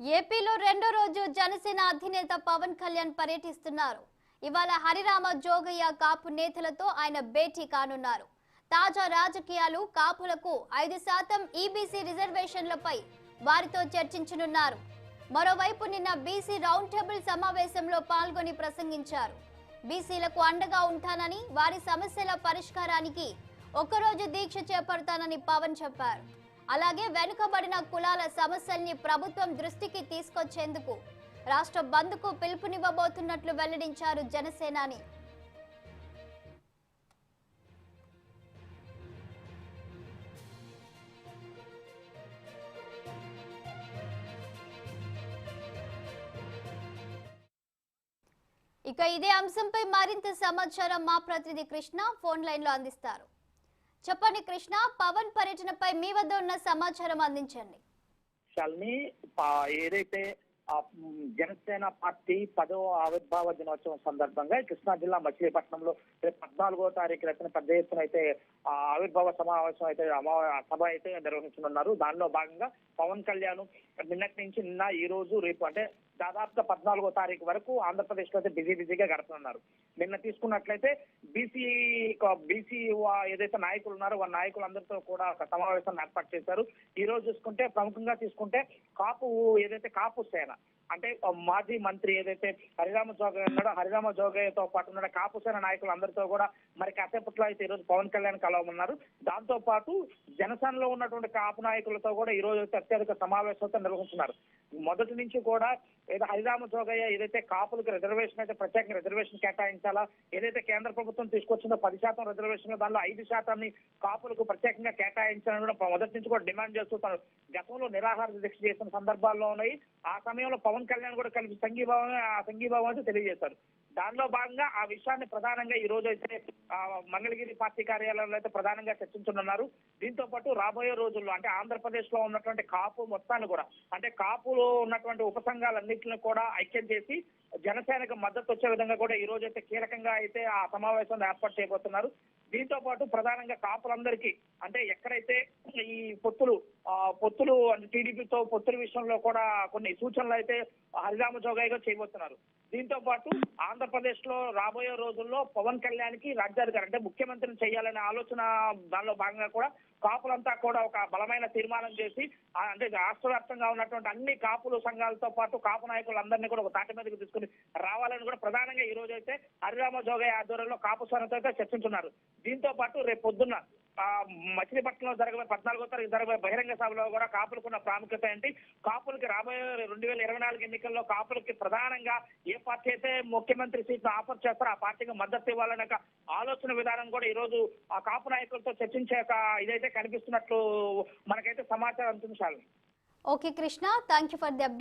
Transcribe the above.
ఏపీలో రెండో రోజు జనసేన అధినేత పవన్ కళ్యాణ్ పర్యటిస్తున్నారు. ఇవాళ హరిరామ జోగయ్య కాపు నేతలతో ఆయన భేటీ కానున్నారు. తాజా రాజకీయాలు కాపులకు ఐదు శాతం ఈబీసీ రిజర్వేషన్లపై వారితో చర్చించనున్నారు. మరోవైపు నిన్న బీసీ రౌండ్ టేబుల్ సమావేశంలో పాల్గొని ప్రసంగించారు. బీసీలకు అండగా ఉంటానని వారి సమస్యల పరిష్కారానికి ఒకరోజు దీక్ష చేపడతానని పవన్ చెప్పారు. అలాగే వెనుకబడిన కులాల సమస్యల్ని ప్రభుత్వం దృష్టికి తీసుకొచ్చేందుకు రాష్ట్ర బంద్కు పిలుపునివ్వబోతున్నట్లు వెల్లడించారు జనసేనాని. ఇక ఇదే అంశంపై మరింత సమాచారం మా ప్రతినిధి కృష్ణ ఫోన్ లైన్లో అందిస్తారు. చెప్పండి కృష్ణ పవన్ పర్యటనపై మీ వద్ద ఉన్న సమాచారం అందించండి. శాలిని ఏదైతే జనసేన పార్టీ పదో ఆవిర్భావ దినోత్సవం సందర్భంగా కృష్ణా జిల్లా మచిలీపట్నంలో రేపు పద్నాలుగో తారీఖు రచన పెద్ద ఎత్తున అయితే ఆవిర్భావ సమావేశం అయితే అమా- సభ అయితే నిర్వహించనున్నారు. దానిలో భాగంగా పవన్ కళ్యాణ్ నిన్నటి నుంచి నిన్న ఈ రోజు రేపు అంటే దాదాపుగా పద్నాలుగో తారీఖు వరకు ఆంధ్రప్రదేశ్లో అయితే బిజీ బిజీగా గడుపుతున్నారు నిన్న తీసుకున్నట్లయితే బీసీ బీసీ ఏదైతే నాయకులు ఉన్నారో వాళ్ళ నాయకులందరితో కూడా ఒక సమావేశాన్ని ఏర్పాటు చేశారు. ఈ రోజు చూసుకుంటే ప్రముఖంగా తీసుకుంటే కాపు ఏదైతే కాపు సేన అంటే మాజీ మంత్రి ఏదైతే హరిరామ జోగయ్య ఉన్నాడో హరిరామ జోగయ్యతో పాటు ఉన్న కాపు సేన నాయకులు అందరితో కూడా మరి కాసేపట్లో అయితే ఈ రోజు పవన్ కళ్యాణ్ కలవమన్నారు. దాంతో పాటు జనసేనలో ఉన్నటువంటి కాపు నాయకులతో కూడా ఈ రోజు అత్యధిక సమావేశంతో నిర్వహిస్తున్నారు. మొదటి నుంచి కూడా ఏదో హరిరామ జోగయ్య ఏదైతే కాపులకు రిజర్వేషన్ అయితే ప్రత్యేక రిజర్వేషన్ కేటాయించాలా ఏదైతే కేంద్ర ప్రభుత్వం తీసుకొచ్చిందో పది శాతం రిజర్వేషన్ దానిలో ఐదు శాతాన్ని కాపులకు ప్రత్యేకంగా కేటాయించాలని కూడా మొదటి నుంచి కూడా డిమాండ్ చేస్తూ గతంలో నిరాహార దీక్ష చేసిన సందర్భాల్లో ఉన్నాయి. ఆ సమయంలో పవన్ కళ్యాణ్ కూడా కలిసి సంఘీభావం సంఘీభావం అయితే తెలియజేశారు. దానిలో భాగంగా ఆ విషయాన్ని ప్రధానంగా ఈ రోజు అయితే మంగళగిరి పార్టీ కార్యాలయంలో అయితే ప్రధానంగా చర్చించనున్నారు. దీంతో పాటు రాబోయే రోజుల్లో అంటే ఆంధ్రప్రదేశ్లో ఉన్నటువంటి కాపు మొత్తాన్ని కూడా అంటే కాపులో ఉన్నటువంటి ఉపసంఘాలన్నింటిని కూడా ఐక్యం చేసి జనసేనకు మద్దతు వచ్చే విధంగా కూడా ఈ రోజు అయితే కీలకంగా అయితే ఆ సమావేశాన్ని ఏర్పాటు చేయబోతున్నారు. దీంతో పాటు ప్రధానంగా కాపులందరికీ అంటే ఎక్కడైతే ఈ పొత్తులు పొత్తులు అంటే టీడీపీతో పొత్తుల విషయంలో కూడా కొన్ని సూచనలు అయితే హరిరామ జోగయ్య చేయబోతున్నారు. దీంతో పాటు ఆంధ్రప్రదేశ్లో రాబోయే రోజుల్లో పవన్ కళ్యాణ్కి రాజ్యాధికారి అంటే ముఖ్యమంత్రిని చేయాలనే ఆలోచన దానిలో భాగంగా కూడా కాపులంతా కూడా ఒక బలమైన తీర్మానం చేసి అంటే రాష్ట్ర వ్యాప్తంగా ఉన్నటువంటి అన్ని కాపులు సంఘాలతో పాటు కాపు నాయకులందరినీ కూడా ఒక తాటి మీదకి తీసుకుని రావాలని కూడా ప్రధానంగా ఈ రోజు అయితే హరిరామ జోగయ్య ఆధ్వర్యంలో కాపు సేనతో అయితే చర్చించున్నారు. దీంతో పాటు రేపు పొద్దున్న మచిలీపట్నంలో జరగబోయే పద్నాలుగో తారీఖు జరగబోయే బహిరంగ సభలో కూడా కాపులకున్న ప్రాముఖ్యత ఏంటి? కాపులకి రాబోయే రెండు వేల ఇరవై నాలుగు ఎన్నికల్లో కాపులకి ప్రధానంగా ఏ పార్టీ అయితే ముఖ్యమంత్రి సీట్ ఆఫర్ చేస్తారో ఆ పార్టీకి మద్దతు ఇవ్వాలనే ఆలోచన విధానం కూడా ఈ రోజు ఆ కాపు నాయకులతో చర్చించే ఒక ఇదైతే కనిపిస్తున్నట్లు మనకైతే సమాచారం అందించాలి okay Krishna thank you for the update